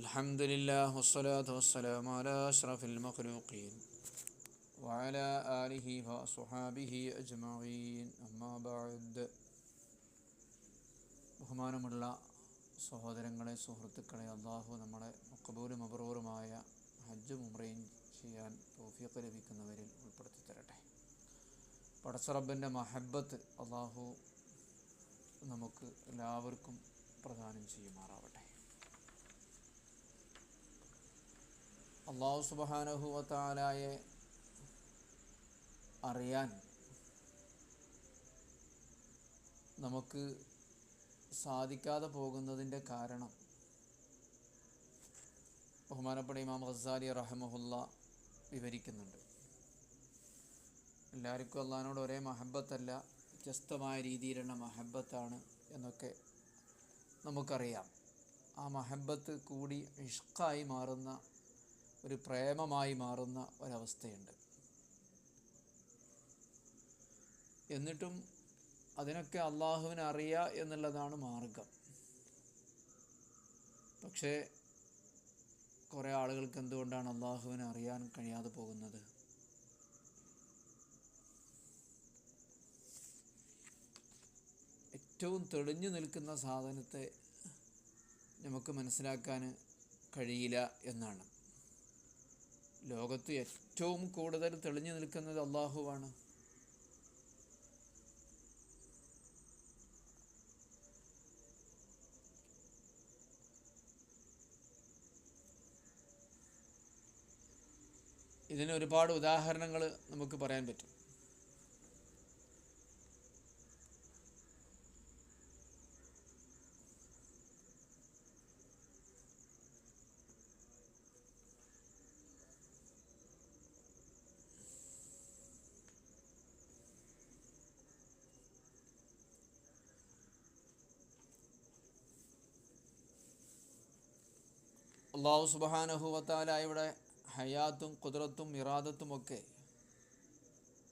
الحمد لله والصلاة والسلام على أشرف المخلوقين وعلى آله وصحابه أجمعين أما بعد ബഹുമാനമുള്ള സഹോദരങ്ങളെ സുഹൃത്തുക്കളെ അള്ളാഹു നമ്മളെ മക്കബൂലും അപൂർവമായ ഹജ്ജും ഉമ്രയും ചെയ്യാൻ തോഫിയൊക്കെ ലഭിക്കുന്നവരിൽ ഉൾപ്പെടുത്തി തരട്ടെ പടച്ചറബിൻ്റെ മഹബത്ത് അള്ളാഹു നമുക്ക് എല്ലാവർക്കും പ്രദാനം ചെയ്യുമാറാവട്ടെ അള്ളാഹു സുബാനഹുവത്താലായെ അറിയാൻ നമുക്ക് സാധിക്കാതെ പോകുന്നതിന്റെ കാരണം ബഹുമാനപ്പെട്ട ഇമാം ഖസാലി റഹമുല്ല വിവരിക്കുന്നുണ്ട്. എല്ലാവർക്കും അള്ളഹാനോട് ഒരേ മഹബത്തല്ല വ്യത്യസ്തമായ രീതിയിലുള്ള മഹബത്താണ് എന്നൊക്കെ നമുക്കറിയാം. ആ മഹബത്ത് കൂടി ഇഷ്കായി മാറുന്ന ഒരു പ്രേമമായി മാറുന്ന ഒരവസ്ഥയുണ്ട്. എന്നിട്ടും അതിനൊക്കെ അള്ളാഹുവിനെ അറിയുക എന്നുള്ളതാണ് മാർഗം. പക്ഷേ കുറേ ആളുകൾക്ക് എന്തുകൊണ്ടാണ് അള്ളാഹുവിനെ അറിയാൻ കഴിയാതെ പോകുന്നത്? ഏറ്റവും തെളിഞ്ഞു നിൽക്കുന്ന സാധനത്തെ നമുക്ക് മനസ്സിലാക്കാൻ കഴിയില്ല എന്നാണ്. ലോകത്ത് ഏറ്റവും കൂടുതൽ തെളിഞ്ഞു നിൽക്കുന്നത് അള്ളാഹുവാണ്. ഇതിന് ഒരുപാട് ഉദാഹരണങ്ങൾ നമുക്ക് പറയാൻ പറ്റും. അള്ളാഹു സുബാനഹുവത്താല ഇവിടെ ഹയാത്തും കുതിരത്തും ഇറാദത്തും ഒക്കെ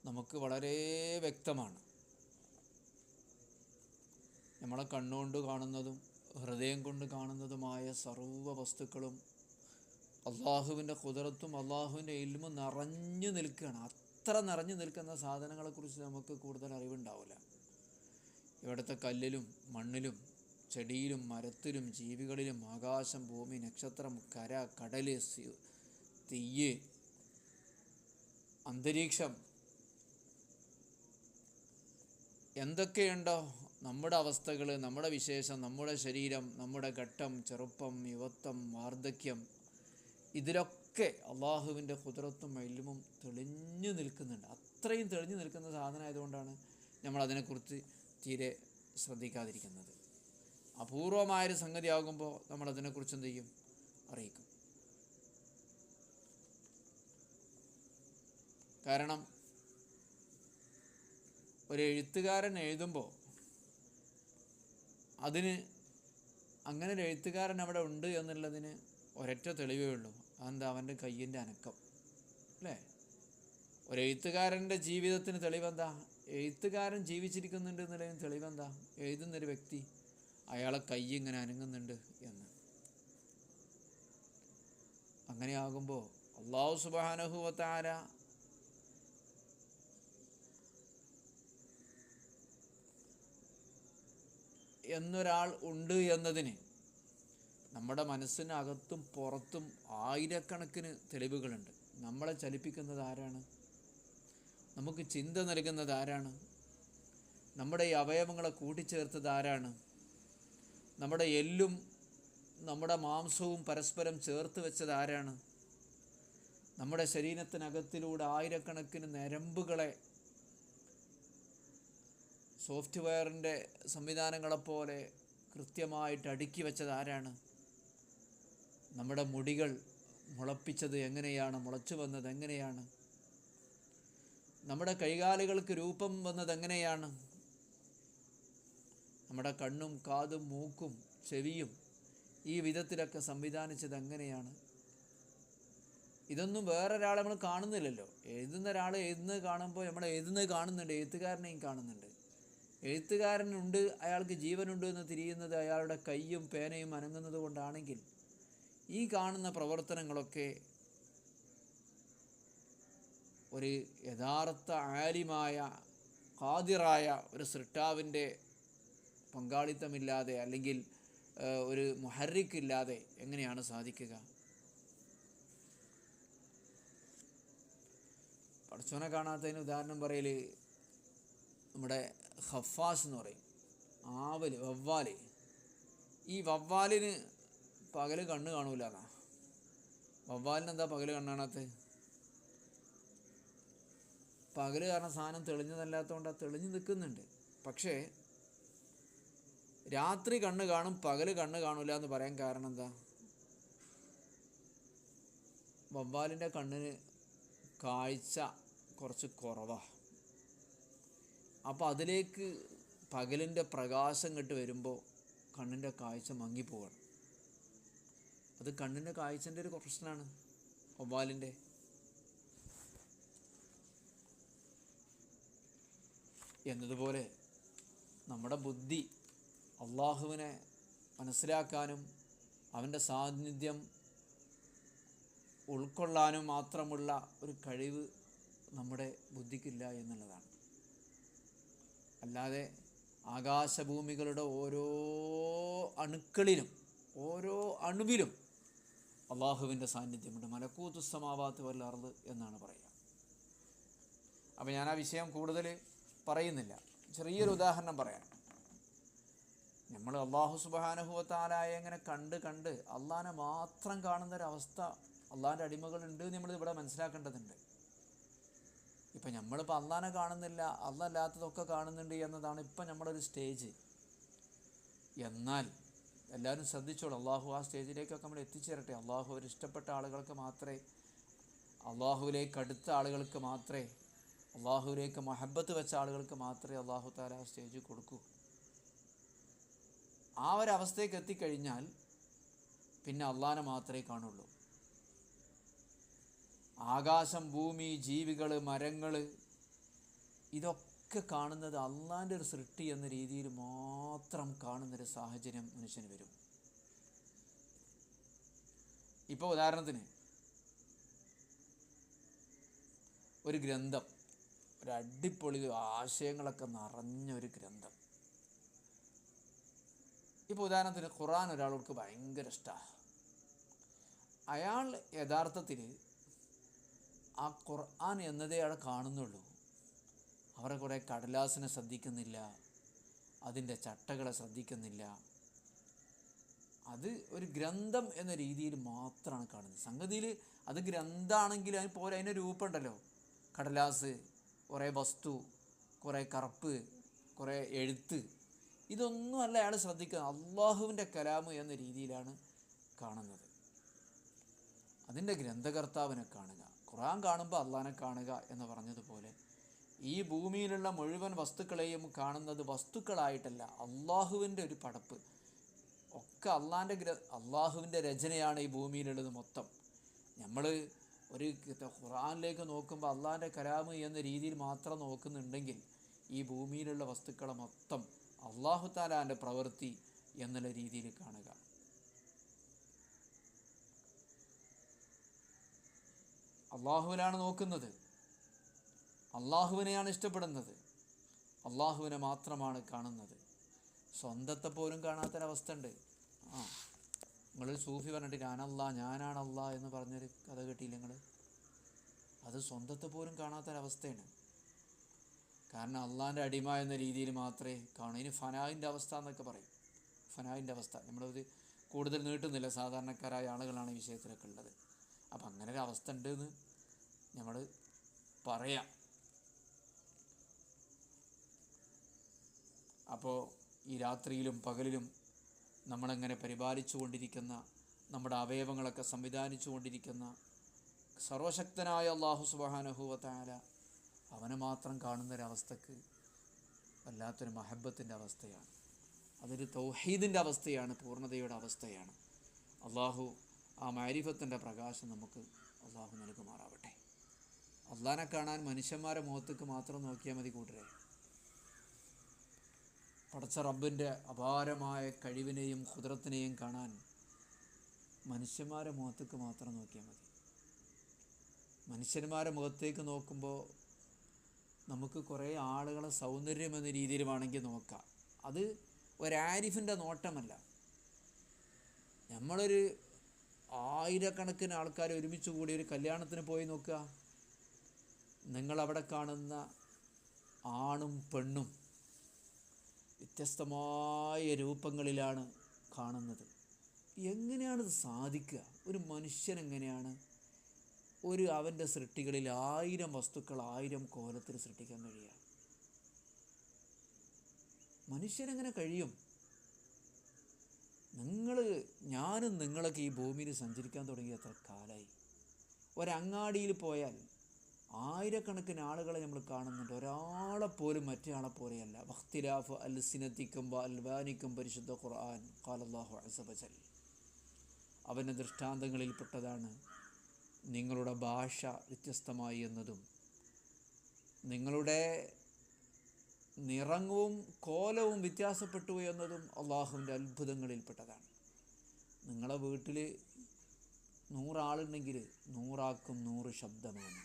നമുക്ക് വളരെ വ്യക്തമാണ്. നമ്മളെ കണ്ണുകൊണ്ട് കാണുന്നതും ഹൃദയം കൊണ്ട് കാണുന്നതുമായ സർവ വസ്തുക്കളും അള്ളാഹുവിന്റെ കുതിരത്തും അള്ളാഹുവിന്റെ ഇൽമും നിറഞ്ഞു നിൽക്കുകയാണ്. അത്ര നിറഞ്ഞു നിൽക്കുന്ന സാധനങ്ങളെക്കുറിച്ച് നമുക്ക് കൂടുതൽ അറിവുണ്ടാവില്ല. ഇവിടുത്തെ കല്ലിലും മണ്ണിലും ചെടിയിലും മരത്തിലും ജീവികളിലും ആകാശം ഭൂമി നക്ഷത്രം കര കടൽ തീയ് അന്തരീക്ഷം എന്തൊക്കെയുണ്ടോ നമ്മുടെ അവസ്ഥകൾ നമ്മുടെ വിശേഷം നമ്മുടെ ശരീരം നമ്മുടെ ഘട്ടം ചെറുപ്പം യുവത്വം വാർദ്ധക്യം. ഇതിലൊക്കെ അള്ളാഹുവിന്റെ കുതിരത്തും എല്ലുമും തെളിഞ്ഞു നിൽക്കുന്നുണ്ട്. അത്രയും തെളിഞ്ഞു നിൽക്കുന്ന സാധനമായതുകൊണ്ടാണ് നമ്മൾ അതിനെക്കുറിച്ച് തീരെ ശ്രദ്ധിക്കാതിരിക്കുന്നത്. അപൂർവമായൊരു നമ്മൾ അതിനെക്കുറിച്ച് എന്ത് ചെയ്യും? അറിയിക്കും. കാരണം ഒരു എഴുത്തുകാരൻ എഴുതുമ്പോൾ അതിന് അങ്ങനെ ഒരു എഴുത്തുകാരൻ അവിടെ ഉണ്ട് എന്നുള്ളതിന് ഒരൊറ്റ തെളിവേ ഉള്ളൂ. അതെന്താ? അവന്റെ കയ്യിന്റെ അനക്കം. അല്ലേ? ഒരു എഴുത്തുകാരന്റെ ജീവിതത്തിന് തെളിവെന്താ? എഴുത്തുകാരൻ ജീവിച്ചിരിക്കുന്നുണ്ട് എന്നുള്ളതിന് തെളിവെന്താ? എഴുതുന്നൊരു വ്യക്തി അയാളെ കൈ ഇങ്ങനെ അനങ്ങുന്നുണ്ട് എന്ന്. അങ്ങനെയാകുമ്പോൾ അള്ളാഹു സുബാനഹുവത്താര എന്നൊരാൾ ഉണ്ട് എന്നതിന് നമ്മുടെ മനസ്സിനകത്തും പുറത്തും ആയിരക്കണക്കിന് തെളിവുകളുണ്ട്. നമ്മളെ ചലിപ്പിക്കുന്നത് ആരാണ്? നമുക്ക് ചിന്ത നൽകുന്നത് ആരാണ്? നമ്മുടെ ഈ അവയവങ്ങളെ കൂട്ടിച്ചേർത്തത് ആരാണ്? നമ്മുടെ എല്ലും നമ്മുടെ മാംസവും പരസ്പരം ചേർത്ത് വെച്ചത് ആരാണ്? നമ്മുടെ ശരീരത്തിനകത്തിലൂടെ ആയിരക്കണക്കിന് നരമ്പുകളെ സോഫ്റ്റ്വെയറിന്റെ സംവിധാനങ്ങളെപ്പോലെ കൃത്യമായിട്ട് അടുക്കി വെച്ചത് ആരാണ്? നമ്മുടെ മുടികൾ മുളപ്പിച്ചത് എങ്ങനെയാണ്? മുളച്ചു വന്നത് എങ്ങനെയാണ്? നമ്മുടെ കൈകാലുകൾക്ക് രൂപം വന്നത് എങ്ങനെയാണ്? നമ്മുടെ കണ്ണും കാതും മൂക്കും ചെവിയും ഈ വിധത്തിലൊക്കെ സംവിധാനിച്ചത് എങ്ങനെയാണ്? ഇതൊന്നും വേറൊരാളെ നമ്മൾ കാണുന്നില്ലല്ലോ. എഴുതുന്ന ഒരാൾ എഴുതുന്നത് കാണുമ്പോൾ നമ്മൾ എഴുതുന്നത് കാണുന്നുണ്ട് എഴുത്തുകാരനെയും കാണുന്നുണ്ട്. എഴുത്തുകാരനുണ്ട് അയാൾക്ക് ജീവനുണ്ട് എന്ന് തിരിയുന്നത് അയാളുടെ കൈയും പേനയും അനങ്ങുന്നത് കൊണ്ടാണെങ്കിൽ ഈ കാണുന്ന പ്രവർത്തനങ്ങളൊക്കെ ഒരു യഥാർത്ഥ ആലിമായ ഖാദിറായ ഒരു സൃഷ്ടാവിന്റെ പങ്കാളിത്തമില്ലാതെ അല്ലെങ്കിൽ ഒരു മുഹറിക്കില്ലാതെ എങ്ങനെയാണ് സാധിക്കുക? പടച്ചോനെ കാണാത്തതിന് ഉദാഹരണം പറയൽ നമ്മുടെ ഹഫാസ് എന്ന് പറയും. ആവൽ വവ്വാൽ. ഈ വവ്വാലിന് പകൽ കണ്ണ് കാണൂല എന്നാ? വവ്വാലിന് എന്താ പകൽ കണ്ണാണത് പകൽ കാരണം സാധനം തെളിഞ്ഞതല്ലാത്തതുകൊണ്ട് തെളിഞ്ഞു നിൽക്കുന്നുണ്ട്. പക്ഷേ രാത്രി കണ്ണ് കാണും പകൽ കണ്ണ് കാണൂല എന്ന് പറയാൻ കാരണം എന്താ? വവ്വാലിന്റെ കണ്ണിന് കാഴ്ച കുറച്ച് കുറവാ. അപ്പോൾ അതിലേക്ക് പകലിന്റെ പ്രകാശം കിട്ട് വരുമ്പോൾ കണ്ണിന്റെ കാഴ്ച മങ്ങിപ്പോവാണ് അത് കണ്ണിന്റെ കാഴ്ചന്റെ ഒരു പ്രശ്നമാണ് വവ്വാലിന്റെ. എന്നതുപോലെ നമ്മുടെ ബുദ്ധി അള്ളാഹുവിനെ മനസ്സിലാക്കാനും അവന്റെ സാന്നിധ്യം ഉൾക്കൊള്ളാനും മാത്രമുള്ള ഒരു കഴിവ് നമ്മുടെ ബുദ്ധിക്കില്ല എന്നുള്ളതാണ്. അല്ലാതെ ആകാശഭൂമികളുടെ ഓരോ അണുക്കളിലും ഓരോ അണുവിലും അള്ളാഹുവിന്റെ സാന്നിധ്യമുണ്ട്. മലക്കൂത്തു സമാവാത്ത് വല്ലാർന്ന് എന്നാണ് പറയുക. അപ്പോൾ ഞാൻ ആ വിഷയം കൂടുതൽ പറയുന്നില്ല. ചെറിയൊരു ഉദാഹരണം പറയാം. നമ്മൾ അള്ളാഹു സുബാനുഭവത്താലായ എങ്ങനെ കണ്ട് കണ്ട് അള്ളാഹിനെ മാത്രം കാണുന്നൊരവസ്ഥ അള്ളാഹിന്റെ അടിമകളുണ്ട് നമ്മൾ ഇവിടെ മനസ്സിലാക്കേണ്ടതുണ്ട്. ഇപ്പം നമ്മളിപ്പോൾ അള്ളാഹിനെ കാണുന്നില്ല അല്ലാത്തതൊക്കെ കാണുന്നുണ്ട് എന്നതാണ് ഇപ്പം ഒരു സ്റ്റേജ് എന്നാൽ എല്ലാവരും ശ്രദ്ധിച്ചോളൂ അള്ളാഹു ആ സ്റ്റേജിലേക്കൊക്കെ നമ്മൾ എത്തിച്ചേരട്ടെ. അള്ളാഹു ഒരു ഇഷ്ടപ്പെട്ട ആളുകൾക്ക് മാത്രമേ അള്ളാഹുവിലേക്ക് അടുത്ത ആളുകൾക്ക് മാത്രമേ അള്ളാഹുവിലേക്ക് മഹബത്ത് വെച്ച ആളുകൾക്ക് മാത്രമേ അള്ളാഹു താല ആ സ്റ്റേജ് കൊടുക്കൂ. ആ ഒരവസ്ഥയ്ക്ക് എത്തിക്കഴിഞ്ഞാൽ പിന്നെ അള്ളാനെ മാത്രമേ കാണുള്ളൂ. ആകാശം ഭൂമി ജീവികൾ മരങ്ങൾ ഇതൊക്കെ കാണുന്നത് അള്ളാന്റെ ഒരു സൃഷ്ടി എന്ന രീതിയിൽ മാത്രം കാണുന്നൊരു സാഹചര്യം മനുഷ്യന് വരും. ഇപ്പോൾ ഉദാഹരണത്തിന് ഒരു ഗ്രന്ഥം ഒരു അടിപൊളി ആശയങ്ങളൊക്കെ നിറഞ്ഞ ഒരു ഗ്രന്ഥം. ഇപ്പോൾ ഉദാഹരണത്തിന് ഖുറാൻ ഒരാൾക്ക് ഭയങ്കര ഇഷ്ടമാണ് അയാൾ യഥാർത്ഥത്തിൽ ആ ഖുർആൻ എന്നതേ അയാൾ കാണുന്നുള്ളൂ. അവരെ കുറേ കടലാസിനെ ശ്രദ്ധിക്കുന്നില്ല അതിന്റെ ചട്ടകളെ ശ്രദ്ധിക്കുന്നില്ല. അത് ഒരു ഗ്രന്ഥം എന്ന രീതിയിൽ മാത്രമാണ് കാണുന്നത്. സംഗതിയിൽ അത് ഗ്രന്ഥമാണെങ്കിൽ അതിന് പോലെ അതിന്റെ രൂപമുണ്ടല്ലോ. കടലാസ് കുറേ വസ്തു കുറേ കറുപ്പ് കുറേ എഴുത്ത്. ഇതൊന്നും അല്ല അയാൾ ശ്രദ്ധിക്കുന്നത്. അള്ളാഹുവിന്റെ കലാമ് എന്ന രീതിയിലാണ് കാണുന്നത്. അതിന്റെ ഗ്രന്ഥകർത്താവിനെ കാണുക. ഖുറാൻ കാണുമ്പോൾ അള്ളഹാനെ കാണുക എന്ന് പറഞ്ഞതുപോലെ ഈ ഭൂമിയിലുള്ള മുഴുവൻ വസ്തുക്കളെയും കാണുന്നത് വസ്തുക്കളായിട്ടല്ല അള്ളാഹുവിന്റെ ഒരു പടപ്പ്. ഒക്കെ അള്ളാന്റെ ഗ്ര അള്ളാഹുവിന്റെ രചനയാണ് ഈ ഭൂമിയിലുള്ളത് മൊത്തം. നമ്മൾ ഒരു ഖുറാനിലേക്ക് നോക്കുമ്പോൾ അള്ളാന്റെ കലാമ് എന്ന രീതിയിൽ മാത്രം നോക്കുന്നുണ്ടെങ്കിൽ ഈ ഭൂമിയിലുള്ള വസ്തുക്കളെ മൊത്തം അള്ളാഹു താലാന്റെ പ്രവൃത്തി എന്നുള്ള രീതിയിൽ കാണുക. അള്ളാഹുവിനാണ് നോക്കുന്നത്. അള്ളാഹുവിനെയാണ് ഇഷ്ടപ്പെടുന്നത്. അള്ളാഹുവിനെ മാത്രമാണ് കാണുന്നത്. സ്വന്തത്തെ പോലും കാണാത്തൊരവസ്ഥ ഉണ്ട്. ആ നിങ്ങളൊരു സൂഫി പറഞ്ഞിട്ട് ഞാനല്ല ഞാനാണല്ല എന്ന് പറഞ്ഞൊരു കഥ കേട്ടില്ല നിങ്ങൾ അത് സ്വന്തത്തെ പോലും കാണാത്തൊരവസ്ഥയാണ്. കാരണം അള്ളാഹിന്റെ അടിമ എന്ന രീതിയിൽ മാത്രമേ കാണൂ. ഇനി ഫനാഹിന്റെ അവസ്ഥ എന്നൊക്കെ പറയും. ഫനാഹിന്റെ അവസ്ഥ. നമ്മളത് കൂടുതൽ നീട്ടുന്നില്ല. സാധാരണക്കാരായ ആളുകളാണ് ഈ വിഷയത്തിലൊക്കെ ഉള്ളത്. അപ്പം അങ്ങനെ ഒരു അവസ്ഥ ഉണ്ട് എന്ന് നമ്മൾ പറയാം. അപ്പോൾ ഈ രാത്രിയിലും പകലിലും നമ്മളെങ്ങനെ പരിപാലിച്ചു കൊണ്ടിരിക്കുന്ന നമ്മുടെ അവയവങ്ങളൊക്കെ സംവിധാനിച്ചു കൊണ്ടിരിക്കുന്ന സർവശക്തനായ അള്ളാഹു സുബാനഹുവത്തായ അവനെ മാത്രം കാണുന്നൊരവസ്ഥക്ക് വല്ലാത്തൊരു മഹബത്തിന്റെ അവസ്ഥയാണ്. അതൊരു തൗഹീദിന്റെ അവസ്ഥയാണ് പൂർണതയുടെ അവസ്ഥയാണ്. അള്ളാഹു ആ മാരിഫത്തിന്റെ പ്രകാശം നമുക്ക് അള്ളാഹു നൽകുമാറാവട്ടെ. അള്ളഹാനെ കാണാൻ മനുഷ്യന്മാരെ മുഖത്തേക്ക് മാത്രം നോക്കിയാൽ മതി കൂട്ടരെ. പടച്ച റബ്ബിന്റെ അപാരമായ കഴിവിനെയും കുതിരത്തിനെയും കാണാൻ മനുഷ്യന്മാരെ മുഖത്തേക്ക് മാത്രം നോക്കിയാൽ മതി. മനുഷ്യന്മാരെ മുഖത്തേക്ക് നോക്കുമ്പോൾ നമുക്ക് കുറേ ആളുകളെ സൗന്ദര്യം എന്ന രീതിയിൽ വേണമെങ്കിൽ നോക്കാം. അത് ഒരാരിഫിന്റെ നോട്ടമല്ല. നമ്മളൊരു ആയിരക്കണക്കിന് ആൾക്കാർ ഒരുമിച്ച് കൂടി ഒരു കല്യാണത്തിന് പോയി നോക്കുക. നിങ്ങളവിടെ കാണുന്ന ആണും പെണ്ണും വ്യത്യസ്തമായ രൂപങ്ങളിലാണ് കാണുന്നത്. എങ്ങനെയാണിത് സാധിക്കുക? ഒരു മനുഷ്യൻ എങ്ങനെയാണ് ഒരു അവന്റെ സൃഷ്ടികളിൽ ആയിരം വസ്തുക്കൾ ആയിരം കോലത്തിൽ സൃഷ്ടിക്കാൻ കഴിയുക. മനുഷ്യനെങ്ങനെ കഴിയും? നിങ്ങൾ ഞാനും നിങ്ങളൊക്കെ ഈ ഭൂമിയിൽ സഞ്ചരിക്കാൻ തുടങ്ങിയ എത്ര കാലമായി ഒരങ്ങാടിയിൽ പോയാൽ ആയിരക്കണക്കിന് ആളുകളെ നമ്മൾ കാണുന്നുണ്ട്. ഒരാളെപ്പോലും മറ്റേ പോലെയല്ല. വഖ്തിലാഫ് അൽ സിനത്തിക്കും അൽവാനിക്കും പരിശുദ്ധ ഖുർആൻ ഖാലല്ലാഹു അസബജൽ അവന്റെ ദൃഷ്ടാന്തങ്ങളിൽപ്പെട്ടതാണ് നിങ്ങളുടെ ഭാഷ വ്യത്യസ്തമായി എന്നതും നിങ്ങളുടെ നിറങ്ങവും കോലവും വ്യത്യാസപ്പെട്ടു എന്നതും അള്ളാഹുവിന്റെ അത്ഭുതങ്ങളിൽപ്പെട്ടതാണ്. നിങ്ങളെ വീട്ടിൽ നൂറാളുണ്ടെങ്കിൽ നൂറാക്കും നൂറ് ശബ്ദമാണ്.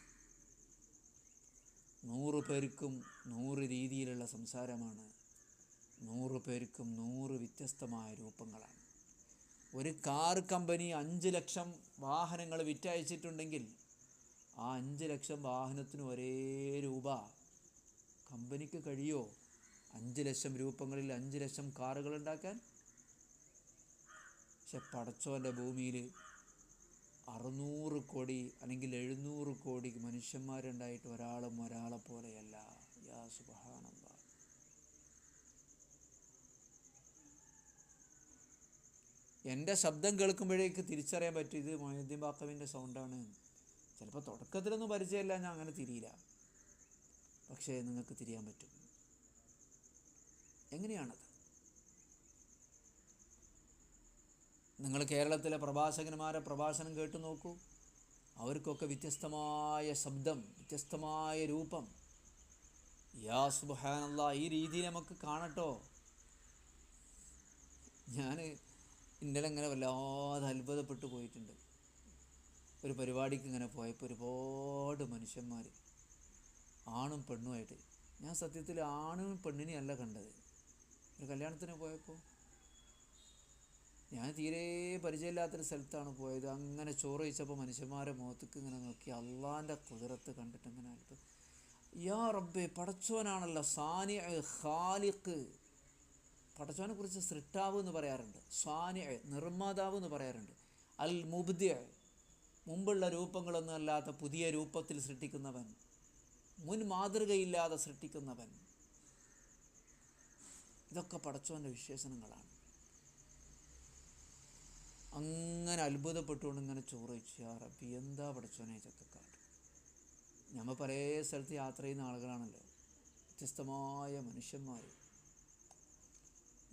നൂറ് പേർക്കും നൂറ് രീതിയിലുള്ള സംസാരമാണ്. നൂറ് പേർക്കും നൂറ് വ്യത്യസ്തമായ രൂപങ്ങളാണ്. ഒരു കാർ കമ്പനി അഞ്ച് ലക്ഷം വാഹനങ്ങൾ വിറ്റയച്ചിട്ടുണ്ടെങ്കിൽ ആ അഞ്ച് ലക്ഷം വാഹനത്തിന് ഒരേ രൂപ. കമ്പനിക്ക് കഴിയോ? അഞ്ച് ലക്ഷം രൂപങ്ങളിൽ അഞ്ച് ലക്ഷം കാറുകൾ ഉണ്ടാക്കാൻ? പക്ഷെ പടച്ചോന്റെ ഭൂമിയിൽ അറുന്നൂറ് കോടി അല്ലെങ്കിൽ എഴുന്നൂറ് കോടി മനുഷ്യന്മാരുണ്ടായിട്ട് ഒരാളും ഒരാളെ പോലെയല്ല. യാ സുബഹാനല്ലാ. എന്റെ ശബ്ദം കേൾക്കുമ്പോഴേക്ക് തിരിച്ചറിയാൻ പറ്റും ഇത് മൊയ്തീൻ ബാക്കവിന്റെ സൗണ്ടാണ്. ചിലപ്പോൾ തുടക്കത്തിലൊന്നും പരിചയമില്ല ഞാൻ അങ്ങനെ തിരിയില്ല. പക്ഷേ നിങ്ങൾക്ക് തിരിയാൻ പറ്റും. എങ്ങനെയാണത്? നിങ്ങൾ കേരളത്തിലെ പ്രഭാഷകന്മാരെ പ്രഭാഷണം കേട്ടു നോക്കൂ. അവർക്കൊക്കെ വ്യത്യസ്തമായ ശബ്ദം വ്യത്യസ്തമായ രൂപം. യാ സുബാനല്ല ഈ രീതിയിൽ നമുക്ക് കാണട്ടോ. ഞാൻ ഇന്നലെ വല്ലാതെ അത്ഭുതപ്പെട്ടു പോയിട്ടുണ്ട്. ഒരു പരിപാടിക്ക് ഇങ്ങനെ പോയപ്പോൾ ഒരുപാട് മനുഷ്യന്മാർ ആണും പെണ്ണുമായിട്ട് ഞാൻ സത്യത്തിൽ ആണും പെണ്ണിനെയും അല്ല കണ്ടത്. ഒരു കല്യാണത്തിന് പോയപ്പോൾ ഞാൻ തീരെ പരിചയമില്ലാത്തൊരു സ്ഥലത്താണ് പോയത്. അങ്ങനെ ചോറ് കഴിച്ചപ്പോൾ മനുഷ്യന്മാരെ മുഖത്തേക്ക് ഇങ്ങനെ നോക്കി അള്ളാന്റെ കുതിരത്ത് കണ്ടിട്ട് ഇങ്ങനെ യാ റബ്ബെ പടച്ചോനാണല്ലോ സാനി ഖാലിഖ്. പടച്ചോനെ കുറിച്ച് സൃഷ്ടാവ് എന്ന് പറയാറുണ്ട്. സ്വാന നിർമ്മാതാവ് എന്ന് പറയാറുണ്ട്. അൽ മുബ്ദിയ മുമ്പുള്ള രൂപങ്ങളൊന്നും അല്ലാത്ത പുതിയ രൂപത്തിൽ സൃഷ്ടിക്കുന്നവൻ മുൻ മാതൃകയില്ലാതെ സൃഷ്ടിക്കുന്നവൻ. ഇതൊക്കെ പടച്ചവന്റെ വിശേഷണങ്ങളാണ്. അങ്ങനെ അത്ഭുതപ്പെട്ടുകൊണ്ട് ഇങ്ങനെ ചോറിച്ചു ആ റബ്ബി എന്താ പടച്ചോനെ ചക്കക്കാട്ട് നമ്മൾ പല സ്ഥലത്ത് യാത്ര ചെയ്യുന്ന ആളുകളാണല്ലോ. വ്യത്യസ്തമായ മനുഷ്യന്മാർ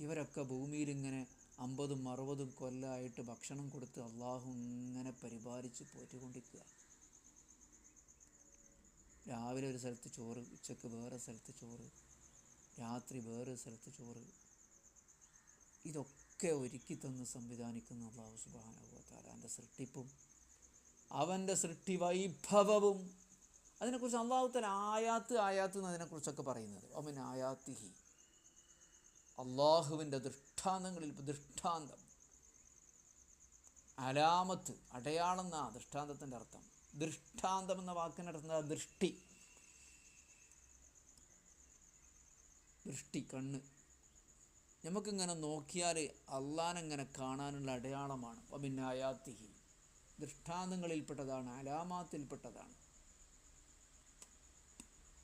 ഇവരൊക്കെ ഭൂമിയിൽ ഇങ്ങനെ അമ്പതും അറുപതും കൊല്ലമായിട്ട് ഭക്ഷണം കൊടുത്ത് അള്ളാഹു ഇങ്ങനെ പരിപാലിച്ച് പോറ്റിക്കൊണ്ടിരിക്കുക. രാവിലെ ഒരു സ്ഥലത്ത് ചോറ് ഉച്ചയ്ക്ക് വേറെ സ്ഥലത്ത് ചോറ് രാത്രി വേറെ സ്ഥലത്ത് ചോറ്. ഇതൊക്കെ ഒരുക്കി തന്ന് സംവിധാനിക്കുന്ന അള്ളാഹു സുബാനുഭവത്താൽ അവന്റെ സൃഷ്ടിപ്പും അവന്റെ സൃഷ്ടി വൈഭവവും. അതിനെക്കുറിച്ച് അള്ളാഹുത്തൽ ആയാത്ത് ആയാത്ത് എന്ന് അതിനെക്കുറിച്ചൊക്കെ പറയുന്നത്. അവൻ ആയാത്തിഹി. അള്ളാഹുവിന്റെ ദൃഷ്ടാന്തങ്ങളിൽ ദൃഷ്ടാന്തം. അലാമത്ത് അടയാളം എന്നാ ദൃഷ്ടാന്തത്തിന്റെ അർത്ഥം. ദൃഷ്ടാന്തം എന്ന വാക്കിനർത്ഥം ദൃഷ്ടി. ദൃഷ്ടി കണ്ണ്. നമുക്കിങ്ങനെ നോക്കിയാൽ അള്ളാനെങ്ങനെ കാണാനുള്ള അടയാളമാണ്. പിന്നെ ദൃഷ്ടാന്തങ്ങളിൽപ്പെട്ടതാണ് അലാമാത്തിൽപ്പെട്ടതാണ്.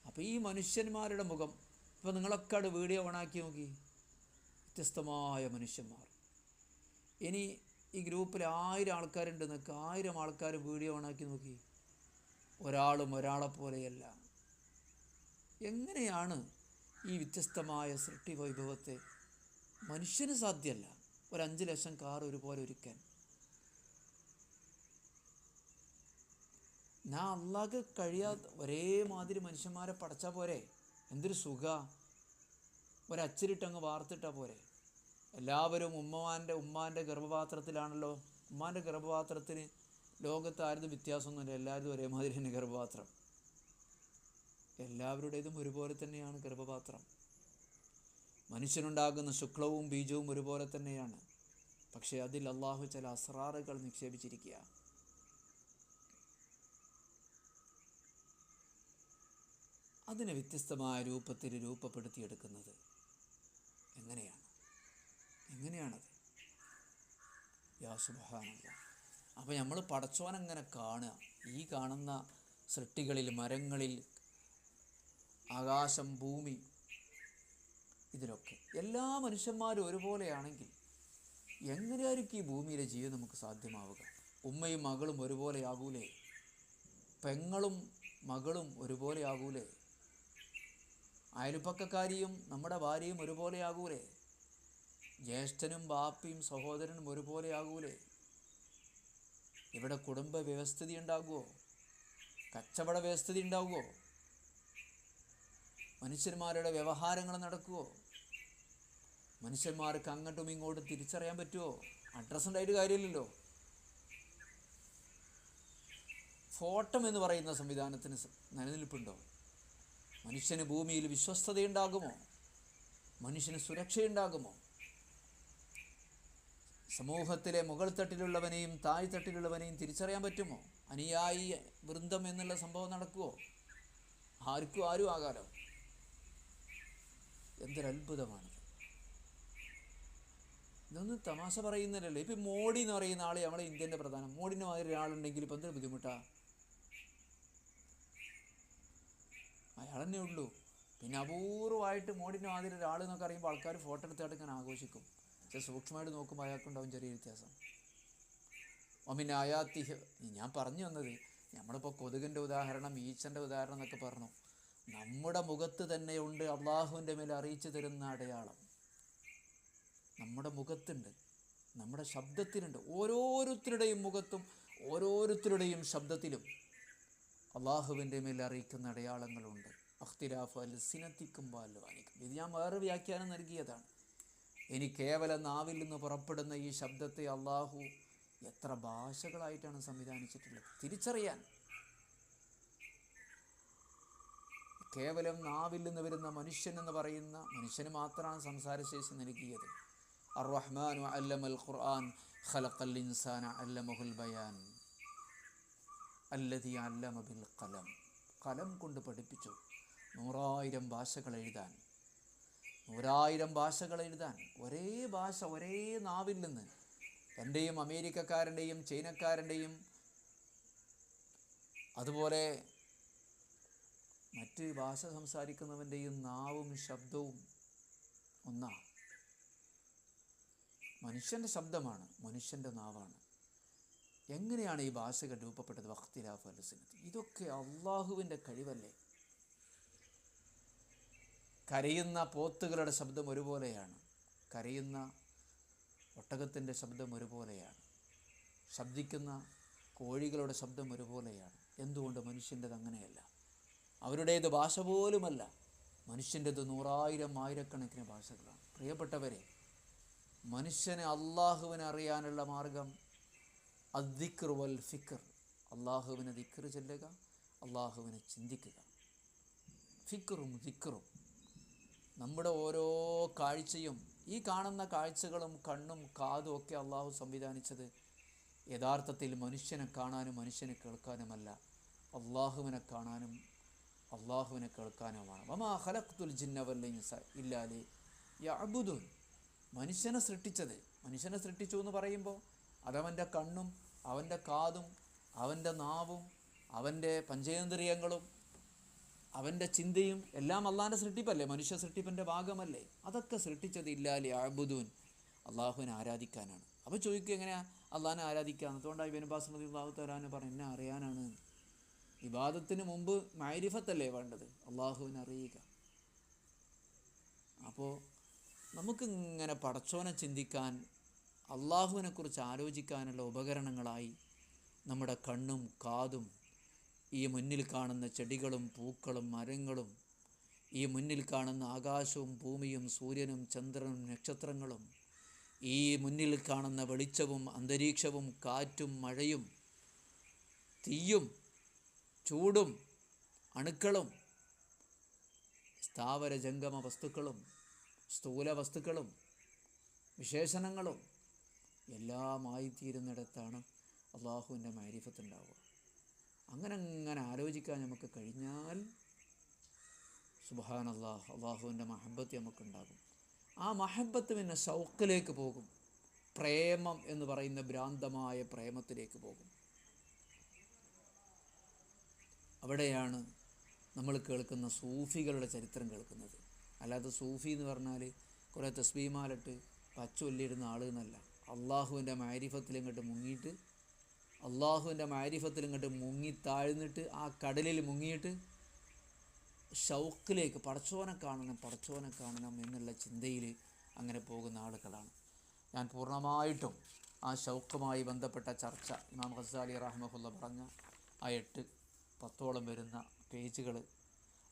അപ്പോൾ ഈ മനുഷ്യന്മാരുടെ മുഖം ഇപ്പോൾ നിങ്ങളൊക്കെ അവിടെ വീഡിയോ ഓണാക്കി നോക്കി. വ്യത്യസ്തമായ മനുഷ്യന്മാർ. ഇനി ഈ ഗ്രൂപ്പിൽ ആയിരം ആൾക്കാരുണ്ട് നിൽക്കുക ആയിരം ആൾക്കാർ വീഡിയോ ഓണാക്കി നോക്കി. ഒരാളും ഒരാളെ പോലെയല്ല. എങ്ങനെയാണ് ഈ വ്യത്യസ്തമായ സൃഷ്ടി വൈഭവത്തെ മനുഷ്യന് സാധ്യമല്ല ഒരു അഞ്ച് ലക്ഷം കാർ ഒരുപോലെ ഒരുക്കാൻ. ഞാൻ അള്ളാഹ് കഴിയാത്ത ഒരേ മാതിരി മനുഷ്യന്മാരെ പടച്ചാൽ പോരെ. എന്തൊരു സുഖ. ഒരച്ചിലിട്ടങ്ങ് വാർത്തിട്ടാൽ പോരെ. എല്ലാവരും ഉമ്മമാന്റെ ഉമ്മാന്റെ ഗർഭപാത്രത്തിലാണല്ലോ. ഉമ്മാന്റെ ഗർഭപാത്രത്തിന് ലോകത്ത് ആരും വ്യത്യാസമൊന്നുമില്ല. എല്ലാവരും ഒരേമാതിരി തന്നെ ഗർഭപാത്രം. എല്ലാവരുടേതും ഒരുപോലെ തന്നെയാണ് ഗർഭപാത്രം. മനുഷ്യനുണ്ടാകുന്ന ശുക്ലവും ബീജവും ഒരുപോലെ തന്നെയാണ്. പക്ഷേ അതിൽ അള്ളാഹു ചില അസ്രാറുകൾ നിക്ഷേപിച്ചിരിക്കുക അതിനെ വ്യത്യസ്തമായ രൂപത്തിൽ രൂപപ്പെടുത്തിയെടുക്കുന്നത് എങ്ങനെയാണ്? എങ്ങനെയാണത് യാ സുബഹാനല്ല. അപ്പോൾ നമ്മൾ പടച്ചോനങ്ങനെ കാണുക. ഈ കാണുന്ന സൃഷ്ടികളിൽ മരങ്ങളിൽ ആകാശം ഭൂമി ഇതിനൊക്കെ എല്ലാ മനുഷ്യന്മാരും ഒരുപോലെയാണെങ്കിൽ എങ്ങനെയായിരിക്കും ഈ ഭൂമിയിലെ ജീവിതം നമുക്ക് സാധ്യമാവുക? ഉമ്മയും മകളും ഒരുപോലെയാകൂലേ? പെങ്ങളും മകളും ഒരുപോലെയാകൂലേ? അയൽപ്പക്കക്കാരിയും നമ്മുടെ ഭാര്യയും ഒരുപോലെയാകൂലേ? ജ്യേഷ്ഠനും ബാപ്പയും സഹോദരനും ഒരുപോലെയാകൂലേ? ഇവിടെ കുടുംബ വ്യവസ്ഥിതി ഉണ്ടാകുമോ കച്ചവട വ്യവസ്ഥിതി ഉണ്ടാകുമോ മനുഷ്യന്മാരുടെ വ്യവഹാരങ്ങൾ നടക്കുമോ മനുഷ്യന്മാർക്ക് അങ്ങോട്ടും ഇങ്ങോട്ടും തിരിച്ചറിയാൻ പറ്റുമോ അഡ്രസ് ഉണ്ടായിട്ട് കാര്യമില്ലല്ലോ. ഫോട്ടം എന്ന് പറയുന്ന സംവിധാനത്തിന് നിലനിൽപ്പുണ്ടോ? മനുഷ്യന് ഭൂമിയിൽ വിശ്വസ്തതയുണ്ടാകുമോ? മനുഷ്യന് സുരക്ഷയുണ്ടാകുമോ? സമൂഹത്തിലെ മുകൾ തട്ടിലുള്ളവനെയും താഴ്ത്തട്ടിലുള്ളവനെയും തിരിച്ചറിയാൻ പറ്റുമോ? അനുയായി വൃന്ദം എന്നുള്ള സംഭവം നടക്കുമോ ആർക്കും ആരും ആകാലോ? എന്തൊരത്ഭുതമാണ്. ഇതൊന്നും തമാശ പറയുന്നില്ലല്ലോ ഇപ്പം മോഡി എന്ന് പറയുന്ന ആൾ നമ്മുടെ ഇന്ത്യന്റെ പ്രധാനം. മോഡിന്റെ മാതിരി ഒരാളുണ്ടെങ്കിൽ ഇപ്പം എന്തൊരു ബുദ്ധിമുട്ടാ? അയാൾ തന്നെ ഉള്ളൂ. പിന്നെ അപൂർവമായിട്ട് മോഡിന്റെ മാതിരി ഒരാൾ എന്നൊക്കെ അറിയുമ്പോൾ ആൾക്കാർ ഫോട്ടോ എടുത്തായിട്ട് ഇങ്ങനെ ആഘോഷിക്കും. പക്ഷെ സൂക്ഷ്മമായിട്ട് നോക്കുമ്പോൾ അയാൾക്കുണ്ടാവും ചെറിയ വ്യത്യാസം. ഒമിൻ ആയാത്തിഹ് ഞാൻ പറഞ്ഞു വന്നത് നമ്മളിപ്പോൾ കൊതുകിന്റെ ഉദാഹരണം ഈച്ചന്റെ ഉദാഹരണം എന്നൊക്കെ പറഞ്ഞു. നമ്മുടെ മുഖത്ത് തന്നെയുണ്ട് അള്ളാഹുവിന്റെ മേൽ അറിയിച്ചു തരുന്ന അടയാളം. നമ്മുടെ മുഖത്തുണ്ട് നമ്മുടെ ശബ്ദത്തിനുണ്ട് ഓരോരുത്തരുടെയും മുഖത്തും ഓരോരുത്തരുടെയും ശബ്ദത്തിലും അള്ളാഹുവിന്റെ മേൽ അറിയിക്കുന്ന അടയാളങ്ങളുണ്ട്. അഖ്തിലാഫ് അൽ സിനത്തിക്കും ഇത് ഞാൻ വേറെ വ്യാഖ്യാനം നൽകിയതാണ്. ഇനി കേവലം നാവിൽ നിന്ന് പുറപ്പെടുന്ന ഈ ശബ്ദത്തെ അള്ളാഹു എത്ര ഭാഷകളായിട്ടാണ് സംവിധാനിച്ചിട്ടുള്ളത്? തിരിച്ചറിയാൻ. കേവലം നാവിൽ നിന്ന് വരുന്ന മനുഷ്യൻ എന്ന് പറയുന്ന മനുഷ്യന് മാത്രമാണ് സംസാരശേഷി നൽകിയത്. അർ അല്ലമൽ ഖുർആൻ ഖലഖൽ ഇൻസാന അല്ലമഹുൽ ബയാൻ. അല്ലമ ബിൽ കലം കൊണ്ട് പഠിപ്പിച്ചു നൂറായിരം ഭാഷകൾ എഴുതാൻ. നൂറായിരം ഭാഷകൾ എഴുതാൻ ഒരേ ഭാഷ ഒരേ നാവിൽ നിന്ന് എന്റെയും അമേരിക്കക്കാരന്റെയും ചൈനക്കാരന്റെയും അതുപോലെ മറ്റ് ഭാഷ സംസാരിക്കുന്നവന്റെയും നാവും ശബ്ദവും ഒന്നാണ് മനുഷ്യന്റെ ശബ്ദമാണ് മനുഷ്യന്റെ നാവാണ്. എങ്ങനെയാണ് ഈ ഭാഷകൾ രൂപപ്പെട്ടത്? വഖ്തിലാഫ് അലുസിനത്ത് ഇതൊക്കെ അള്ളാഹുവിന്റെ കഴിവല്ലേ? കരയുന്ന പോത്തുകളുടെ ശബ്ദം ഒരുപോലെയാണ്. കരയുന്ന ഒട്ടകത്തിന്റെ ശബ്ദം ഒരുപോലെയാണ്. ശബ്ദിക്കുന്ന കോഴികളുടെ ശബ്ദം ഒരുപോലെയാണ്. എന്തുകൊണ്ട് മനുഷ്യന്റെത് അങ്ങനെയല്ല? അവരുടേത് ഭാഷ പോലുമല്ല. മനുഷ്യന്റെത് നൂറായിരം ആയിരക്കണക്കിന് ഭാഷകളാണ്. പ്രിയപ്പെട്ടവരെ മനുഷ്യനെ അള്ളാഹുവിനെ അറിയാനുള്ള മാർഗം അദ്ദിക്ർ വൽ ഫിക്കർ അള്ളാഹുവിനെ ദിക്കർ ചെല്ലുക അള്ളാഹുവിനെ ചിന്തിക്കുക. ഫിക്കറും ദിക്റും. നമ്മുടെ ഓരോ കാഴ്ചയും ഈ കാണുന്ന കാഴ്ചകളും കണ്ണും കാതും ഒക്കെ അള്ളാഹു സംവിധാനിച്ചത് യഥാർത്ഥത്തിൽ മനുഷ്യനെ കാണാനും മനുഷ്യനെ കേൾക്കാനുമല്ല. അള്ളാഹുവിനെ കാണാനും അള്ളാഹുവിനെ കേൾക്കാനുമാണ്. വമാ ഖലഖ്തുൽ ജിന്ന വൽ ഇൻസ ഇല്ലാലി യഅബുദുൻ. മനുഷ്യനെ സൃഷ്ടിച്ചത് മനുഷ്യനെ സൃഷ്ടിച്ചു എന്ന് പറയുമ്പോൾ അതവന്റെ കണ്ണും അവന്റെ കാതും അവന്റെ നാവും അവന്റെ പഞ്ചേന്ദ്രിയങ്ങളും അവന്റെ ചിന്തയും എല്ലാം അള്ളാഹാന്റെ സൃഷ്ടിപ്പല്ലേ? മനുഷ്യ സൃഷ്ടിപ്പിന്റെ ഭാഗമല്ലേ? അതൊക്കെ സൃഷ്ടിച്ചത് ഇല്ലാലി അബുദൂൻ അള്ളാഹുവിനെ ആരാധിക്കാനാണ്. അപ്പോൾ ചോദിക്കുക എങ്ങനെയാ? അള്ളാഹിനെ ആരാധിക്കുക? അതുകൊണ്ടാണ് ഇബൻ ബാസ് നദി അള്ളാഹു തരാൻ പറഞ്ഞു എന്നെ അറിയാനാണ്. വിവാദത്തിന് മുമ്പ് മൈരിഫത്തല്ലേ വേണ്ടത്? അള്ളാഹുവിനെ അറിയുക. അപ്പോൾ നമുക്കിങ്ങനെ പടച്ചോനെ ചിന്തിക്കാൻ അള്ളാഹുവിനെക്കുറിച്ച് ആലോചിക്കാനുള്ള ഉപകരണങ്ങളായി നമ്മുടെ കണ്ണും കാതും ഈ മുന്നിൽ കാണുന്ന ചെടികളും പൂക്കളും മരങ്ങളും ഈ മുന്നിൽ കാണുന്ന ആകാശവും ഭൂമിയും സൂര്യനും ചന്ദ്രനും നക്ഷത്രങ്ങളും ഈ മുന്നിൽ കാണുന്ന വെളിച്ചവും അന്തരീക്ഷവും കാറ്റും മഴയും തീയും ചൂടും അണുക്കളും സ്ഥാവര ജംഗമ വസ്തുക്കളും സ്ഥൂല വസ്തുക്കളും വിശേഷണങ്ങളും എല്ലാമായി തീരുന്നിടത്താണ് അള്ളാഹുവിന്റെ മാരിഫത്ത് ഉണ്ടാവുക അങ്ങനെ അങ്ങനെ ആലോചിക്കാൻ നമുക്ക് കഴിഞ്ഞാൽ സുബാൻ അള്ളാഹ് അള്ളാഹുവിന്റെ മഹബത്ത് നമുക്കുണ്ടാകും. ആ മഹബത്ത് പിന്നെ ഷൗക്കിലേക്ക് പോകും. പ്രേമം എന്ന് പറയുന്ന ഭ്രാന്തമായ പ്രേമത്തിലേക്ക് പോകും. അവിടെയാണ് നമ്മൾ കേൾക്കുന്ന സൂഫികളുടെ ചരിത്രം കേൾക്കുന്നത്. അല്ലാതെ സൂഫി എന്ന് പറഞ്ഞാൽ കുറേ തസ്ബീമാലിട്ട് പച്ചൊല്ലിടുന്ന ആൾ എന്നല്ല. അള്ളാഹുവിന്റെ മാരിഫത്തിലിങ്ങോട്ട് മുങ്ങിയിട്ട് അള്ളാഹുവിന്റെ മാരിഫത്തിൽ ഇങ്ങോട്ട് മുങ്ങി താഴ്ന്നിട്ട് ആ കടലിൽ മുങ്ങിയിട്ട് ഷൗക്കിലേക്ക് പടച്ചോനെ കാണണം പടച്ചോനെ കാണണം എന്നുള്ള ചിന്തയിൽ അങ്ങനെ പോകുന്ന ആളുകളാണ്. ഞാൻ പൂർണമായിട്ടും ആ ഷൗക്കുമായി ബന്ധപ്പെട്ട ചർച്ച ഇമാം ഖസാലി റഹ്മഹുല്ല പറഞ്ഞ ആ എട്ട് പത്തോളം വരുന്ന പേജുകൾ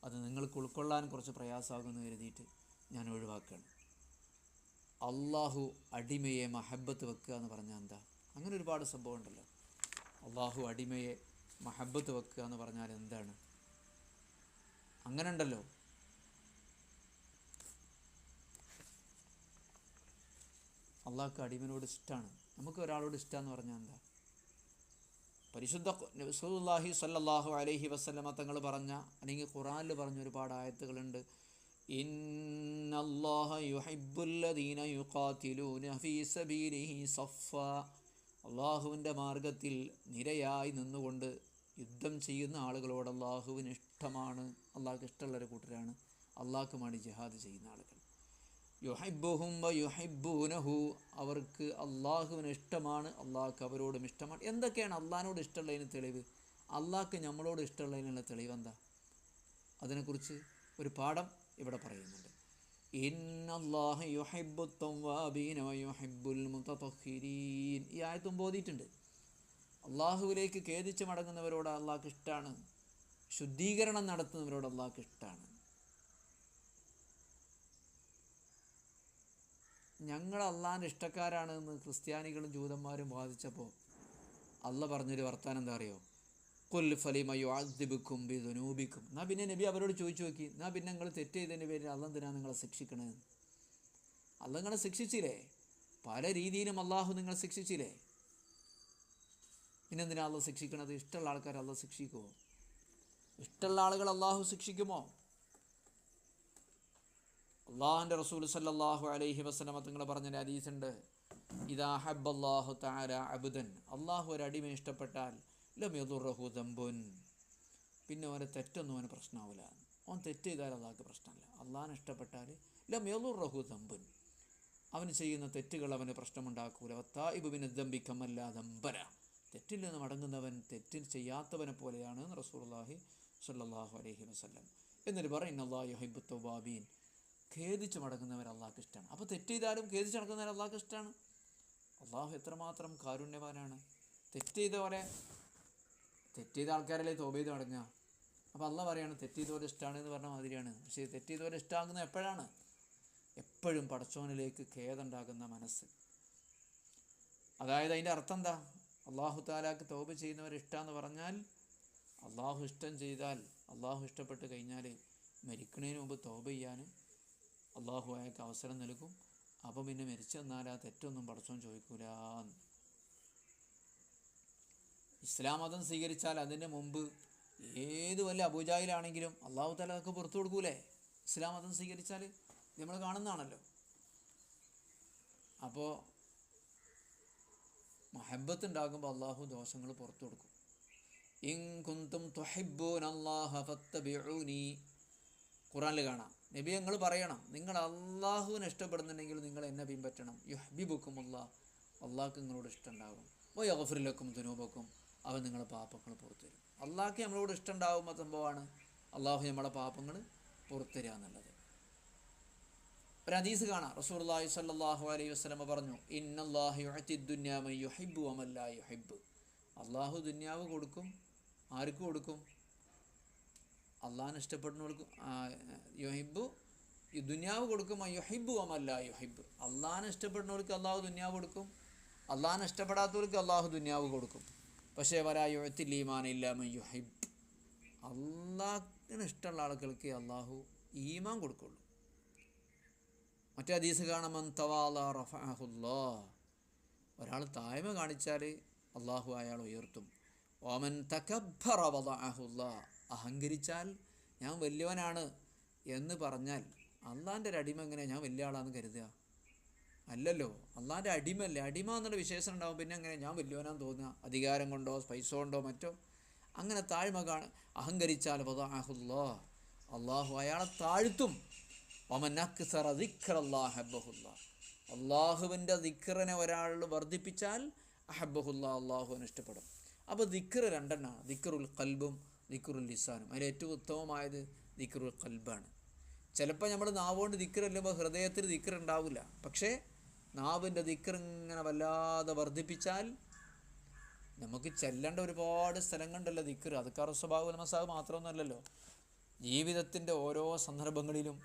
അത് നിങ്ങൾക്ക് ഉൾക്കൊള്ളാൻ കുറച്ച് പ്രയാസമാകുമെന്ന് കരുതിയിട്ട് ഞാൻ ഒഴിവാക്കുകയാണ്. അള്ളാഹു അടിമയെ മഹബത്ത് വെക്കുക എന്ന് പറഞ്ഞാൽ എന്താ? അങ്ങനെ ഒരുപാട് സംഭവം ഉണ്ടല്ലോ. അള്ളാഹു അടിമയെ മഹബത്ത് വെക്കുക എന്ന് പറഞ്ഞാൽ എന്താണ്? അങ്ങനെ ഉണ്ടല്ലോ അള്ളാഹ്ക്ക് അടിമനോട് ഇഷ്ടമാണ് നമുക്ക് ഒരാളോട് ഇഷ്ടമെന്ന് പറഞ്ഞാൽ എന്താ? പരിശുദ്ധ നബ്സുല്ലാഹി സല്ലാഹു അലഹി വസല്ലമ തങ്ങൾ പറഞ്ഞ അല്ലെങ്കിൽ ഖുറാനിൽ പറഞ്ഞ ഒരുപാട് ആയത്തുകളുണ്ട്. ഇന്നല്ലാഹ യുഹിബ്ബുല്ലദീന യുഖാതിലൂന ഫീ സബീലിഹി സഫ അള്ളാഹുവിന്റെ മാർഗത്തിൽ നിരയായി നിന്നുകൊണ്ട് യുദ്ധം ചെയ്യുന്ന ആളുകളോട് അള്ളാഹുവിന് ഇഷ്ടമാണ്. അള്ളാഹ്ക്ക് ഇഷ്ടമുള്ളൊരു കൂട്ടരാണ്. അള്ളാഹ്ക്ക് വേണ്ടി ജിഹാദ് ചെയ്യുന്ന ആളുകൾ. യുഹൈബുഹും യുഹൈബൂനഹു അവർക്ക് അള്ളാഹുവിന് ഇഷ്ടമാണ്. അള്ളാഹ്ക്ക് അവരോടും ഇഷ്ടമാണ്. എന്തൊക്കെയാണ് അള്ളാഹിനോട് ഇഷ്ടമുള്ളതിന് തെളിവ്? അള്ളാഹ്ക്ക് നമ്മളോട് ഇഷ്ടമുള്ളതിനുള്ള തെളിവ് എന്താ? അതിനെക്കുറിച്ച് ഒരു പാഠം ഇവിടെ പറയുന്നുണ്ട്. ഈ ആയത്തും ബോധിയിട്ടുണ്ട്. അള്ളാഹുവിലേക്ക് ഖേദിച്ച് മടങ്ങുന്നവരോട് അള്ളാഹ്ക്ക് ഇഷ്ടമാണ് ശുദ്ധീകരണം നടത്തുന്നവരോട് അള്ളാഹ്ക്ക് ഇഷ്ടമാണ് ഞങ്ങൾ അള്ളാഹിന്റെ ഇഷ്ടക്കാരാണ് എന്ന് ക്രിസ്ത്യാനികളും ജൂതന്മാരും വാദിച്ചപ്പോൾ അല്ല പറഞ്ഞൊരു വർത്താനം എന്താ അറിയോ? കൊൽ ഫലിമയോ എന്നാ പിന്നെ നബി അവരോട് ചോദിച്ചു നോക്കി എന്നാ പിന്നെ നിങ്ങൾ തെറ്റ് ചെയ്തതിന്റെ പേരിൽ അല്ല എന്തിനാ നിങ്ങളെ ശിക്ഷിക്കണത്? അല്ല നിങ്ങളെ ശിക്ഷിച്ചില്ലേ? പല രീതിയിലും അള്ളാഹു നിങ്ങളെ ശിക്ഷിച്ചില്ലേ? പിന്നെന്തിനാ അല്ല ശിക്ഷിക്കണത്? ഇഷ്ടമുള്ള ആൾക്കാർ അല്ല ശിക്ഷിക്കുമോ ഇഷ്ടമുള്ള ആളുകൾ അള്ളാഹു ശിക്ഷിക്കുമോ? അള്ളാഹുന്റെ റസൂൽ സല്ലാഹു അലൈഹി വസ്ലമ നിങ്ങൾ പറഞ്ഞ ഹദീസുണ്ട്. ഇതാ ഹബ്ബ് അള്ളാഹു താര അബുദൻ. അള്ളാഹു ഒരു അടിമ ഇഷ്ടപ്പെട്ടാൽ ലം ദമ്പുൻ പിന്നെ അവനെ തെറ്റൊന്നും അവന് പ്രശ്നമാവില്ല അവൻ തെറ്റ് ചെയ്താൽ അള്ളാഹ്ക്ക് പ്രശ്നമില്ല. അള്ളാഹാൻ ഇഷ്ടപ്പെട്ടാൽ ലം ദമ്പുൻ അവന് ചെയ്യുന്ന തെറ്റുകൾ അവന് പ്രശ്നമുണ്ടാക്കൂല. തായിബുബിന് ദമ്പിക്കമല്ല ദമ്പര തെറ്റിൽ നിന്ന് മടങ്ങുന്നവൻ തെറ്റിൽ ചെയ്യാത്തവനെ പോലെയാണ് റസൂലുള്ളാഹി സ്വല്ലല്ലാഹു അലഹി വസ്ലം എന്നിട്ട് പറയുന്ന അള്ളാഹു യുഹിബ്ബു തൊബാബീൻ ഖേദിച്ച് മടങ്ങുന്നവർ അള്ളാഹ്ക്ക് ഇഷ്ടമാണ് അപ്പോൾ തെറ്റ് ചെയ്താലും ഖേദിച്ച് നടക്കുന്നവർ അള്ളാഹ്ക്ക് ഇഷ്ടമാണ് അള്ളാഹു എത്രമാത്രം കാരുണ്യവാനാണ്. തെറ്റ് ചെയ്തവരെ തെറ്റ് ചെയ്ത ആൾക്കാരല്ലേ തോപ ചെയ്ത് മടങ്ങുക അപ്പോൾ അല്ല പറയാണ് തെറ്റ് ചെയ്തവരെ ഇഷ്ടമാണ് എന്ന് പറഞ്ഞ മാതിരിയാണ്. പക്ഷേ തെറ്റ് ചെയ്തവരെ ഇഷ്ടമാകുന്നത് എപ്പോഴാണ്? എപ്പോഴും പടച്ചോനിലേക്ക് ഖേദുണ്ടാകുന്ന മനസ്സ്. അതായത് അതിന്റെ അർത്ഥം എന്താ? അള്ളാഹു താലാക്ക് തോപ ചെയ്യുന്നവരെ ഇഷ്ടമെന്ന് പറഞ്ഞാൽ അള്ളാഹു ഇഷ്ടം ചെയ്താൽ അള്ളാഹു ഇഷ്ടപ്പെട്ട് കഴിഞ്ഞാൽ മരിക്കുന്നതിന് മുമ്പ് തോപ ചെയ്യാൻ അള്ളാഹു അയാൾക്ക് അവസരം നൽകും. അപ്പം പിന്നെ മരിച്ചു തന്നാൽ ആ തെറ്റൊന്നും പടച്ചോൻ ചോദിക്കൂല ഇസ്ലാം മതം സ്വീകരിച്ചാൽ അതിന് മുമ്പ് ഏത് വല്ല അബൂജാഹിലാണെങ്കിലും അള്ളാഹു താല അതൊക്കെ പുറത്തു കൊടുക്കൂലേ? ഇസ്ലാം മതം സ്വീകരിച്ചാൽ നമ്മൾ കാണുന്നതാണല്ലോ. അപ്പോൾ മഹബത്ത് ഉണ്ടാകുമ്പോൾ അള്ളാഹു ദോഷങ്ങൾ പുറത്തു കൊടുക്കും. ഇൻ കുന്തും ഖുറാനിൽ കാണാം. നബി ഞങ്ങൾ പറയണം നിങ്ങൾ അള്ളാഹുവിനെ ഇഷ്ടപ്പെടുന്നുണ്ടെങ്കിൽ നിങ്ങൾ എന്നെ പിൻപറ്റണം. യുഹബിബുക്കും അള്ളാഹ് അള്ളാഹ്ക്ക് നിങ്ങളോട് ഇഷ്ടമുണ്ടാകും ഓ യഫറിലക്കും ദുനൂബക്കും. അവൻ നിങ്ങളുടെ പാപങ്ങൾ പുറത്തുതരും. അള്ളാഹ്ക്ക് നമ്മളോട് ഇഷ്ടം ഉണ്ടാകുന്ന സംഭവമാണ് അള്ളാഹു നമ്മളെ പാപങ്ങൾ പുറത്തുതരിക എന്നുള്ളത്. ഒരു ഹദീസ് കാണാം. റസൂലുള്ളാഹി സല്ലാഹു അലൈഹി വസ്ലമ പറഞ്ഞു അള്ളാഹു ദുന്യാവ് കൊടുക്കും ആർക്ക് കൊടുക്കും? അള്ളാഹിന് ഇഷ്ടപ്പെടുന്നവർക്ക് യുഹിബ്ബു ഈ ദുനിയാവ് കൊടുക്കും യുഹിബു അമല്ല യുഹിബ് അള്ളാഹിന് ഇഷ്ടപ്പെടുന്നവർക്ക് അള്ളാഹു ദുന്യാവ് കൊടുക്കും അള്ളാഹിന് ഇഷ്ടപ്പെടാത്തവർക്ക് അള്ളാഹു ദുന്യാവ് കൊടുക്കും. പക്ഷേ ഇല്ലാമ യുഹിബ്. അള്ളാഹിന് ഇഷ്ടമുള്ള ആളുകൾക്ക് അള്ളാഹു ഈമാൻ കൊടുക്കുള്ളൂ. മറ്റേ ഹദീസ് കാണാമൻ തവാല റഫഅഹുല്ലാ. ഒരാൾ തായ്മ കാണിച്ചാൽ അള്ളാഹു അയാൾ ഉയർത്തും. ഓമൻ തക്കബ്ബറ അഹങ്കരിച്ചാൽ ഞാൻ വലിയവനാണ് എന്ന് പറഞ്ഞാൽ അള്ളാന്റെ ഒരു അടിമ എങ്ങനെയാണ് ഞാൻ വലിയ ആളാണെന്ന് കരുതുക? അല്ലല്ലോ. അള്ളാന്റെ അടിമല്ലേ അടിമ എന്നുള്ള വിശേഷം ഉണ്ടാവും. പിന്നെ അങ്ങനെ ഞാൻ വലിയവനാന്ന് തോന്നുക. അധികാരം കൊണ്ടോ പൈസ കൊണ്ടോ മറ്റോ. അങ്ങനെ താഴ്മ കാണ അഹങ്കരിച്ചാൽ പതാഹുല്ലോ അള്ളാഹു അയാളെ താഴ്ത്തും. ഒമനക്സറ അള്ളാഹുവിന്റെ ദിഖറിനെ ഒരാൾ വർദ്ധിപ്പിച്ചാൽ അഹബഹുല്ല അള്ളാഹുവിന് ഇഷ്ടപ്പെടും. അപ്പോൾ ദിഖർ രണ്ടെണ്ണമാണ് ദിഖറുൽ കൽബും ദിഖറുൽ ലിസാനും. അതിൽ ഏറ്റവും ഉത്തമമായത് ദിഖറുൽ കൽബാണ് ചിലപ്പോൾ നമ്മൾ നാവുകൊണ്ട് ദിക്കറല്ലുമ്പോൾ ഹൃദയത്തിൽ ദിക്കർ ഉണ്ടാവില്ല പക്ഷേ നാവിന്റെ ദിക്കറിങ്ങനെ വല്ലാതെ വർദ്ധിപ്പിച്ചാൽ നമുക്ക് ചെല്ലേണ്ട ഒരുപാട് സ്ഥലങ്ങളുണ്ടല്ലോ ദിക്കർ അതൊക്കെ സ്വഭാവ നമസാവ് മാത്രമൊന്നുമല്ലല്ലോ. ജീവിതത്തിന്റെ ഓരോ സന്ദർഭങ്ങളിലും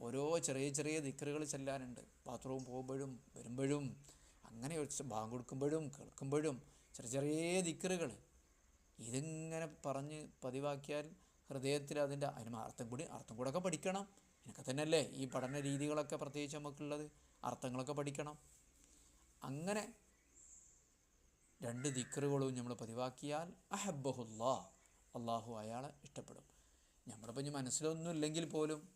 ഓരോ ചെറിയ ചെറിയ ദിക്കറുകൾ ചെല്ലാനുണ്ട്. ബാത്റൂം പോകുമ്പോഴും വരുമ്പോഴും അങ്ങനെ ബാങ്ക് കൊടുക്കുമ്പോഴും കേൾക്കുമ്പോഴും ചെറിയ ചെറിയ ദിക്കറുകൾ ഇതിങ്ങനെ പറഞ്ഞ് പതിവാക്കിയാൽ ഹൃദയത്തിൽ അതിന്റെ അതിന് അർത്ഥം കൂടി അർത്ഥം കൂടെ ഒക്കെ പഠിക്കണം. എനിക്ക് തന്നെയല്ലേ ഈ പഠന രീതികളൊക്കെ പ്രത്യേകിച്ച് നമുക്കുള്ളത്. അർത്ഥങ്ങളൊക്കെ പഠിക്കണം. അങ്ങനെ രണ്ട് ദിക്കറുകളും നമ്മൾ പതിവാക്കിയാൽ അഹബഹുല്ലാ അള്ളാഹു അയാളെ ഇഷ്ടപ്പെടും. നമ്മളിപ്പോൾ ഇനി മനസ്സിലൊന്നും ഇല്ലെങ്കിൽ പോലും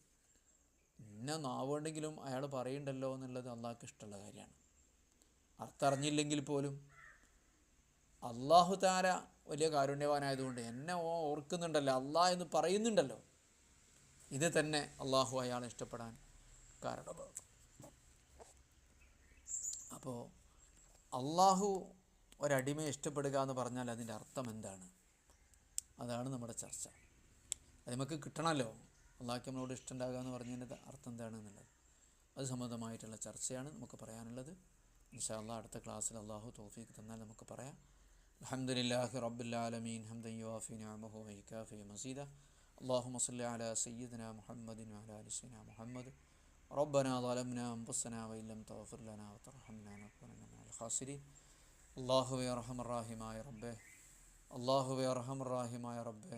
ഇന്ന നാവുണ്ടെങ്കിലും അയാൾ പറയുന്നുണ്ടല്ലോ എന്നുള്ളത് അള്ളാഹ്ക്ക് ഇഷ്ടമുള്ള കാര്യമാണ്. അർത്ഥം അറിഞ്ഞില്ലെങ്കിൽ പോലും അള്ളാഹു താര വലിയ കാരുണ്യവാനായതുകൊണ്ട് എന്നെ ഓർക്കുന്നുണ്ടല്ലോ അള്ളാഹ് എന്ന് പറയുന്നുണ്ടല്ലോ. ഇത് തന്നെ അള്ളാഹു അയാളെ ഇഷ്ടപ്പെടാൻ കാരണമാണ് അപ്പോൾ അള്ളാഹു ഒരടിമയെ ഇഷ്ടപ്പെടുക എന്ന് പറഞ്ഞാൽ അതിന്റെ അർത്ഥം എന്താണ്? അതാണ് നമ്മുടെ ചർച്ച. അത് നമുക്ക് കിട്ടണമല്ലോ അള്ളാഹ്ക്ക് നമ്മളോട് ഇഷ്ടമുണ്ടാകുക എന്ന് പറഞ്ഞതിന്റെ അർത്ഥം എന്താണെന്നുള്ളത് അത് സംബന്ധമായിട്ടുള്ള ചർച്ചയാണ് നമുക്ക് പറയാനുള്ളത്. ഇൻഷാല്ലാ അടുത്ത ക്ലാസ്സിൽ അള്ളാഹു തോഫീക്ക് തന്നാൽ നമുക്ക് പറയാം. അലഹമുല്ലാഹി റബ്ബുല്ലാലമീൻ ഹംദൻ യുവാഫി നാമഹു വൈക്കാഫി മസീദ. അള്ളാഹു മസ്ല്ല അല സയ്യിദ്ന മുഹമ്മദിൻ അലാ അലിസ്ന മുഹമ്മദ്. ربنا ظلمنا أنفسنا وإن لم تغفر لنا وترحمنا لنكونن من الخاسرين. അള്ളാഹുവെ الله يرحم الراحمين يا റബ്ബെ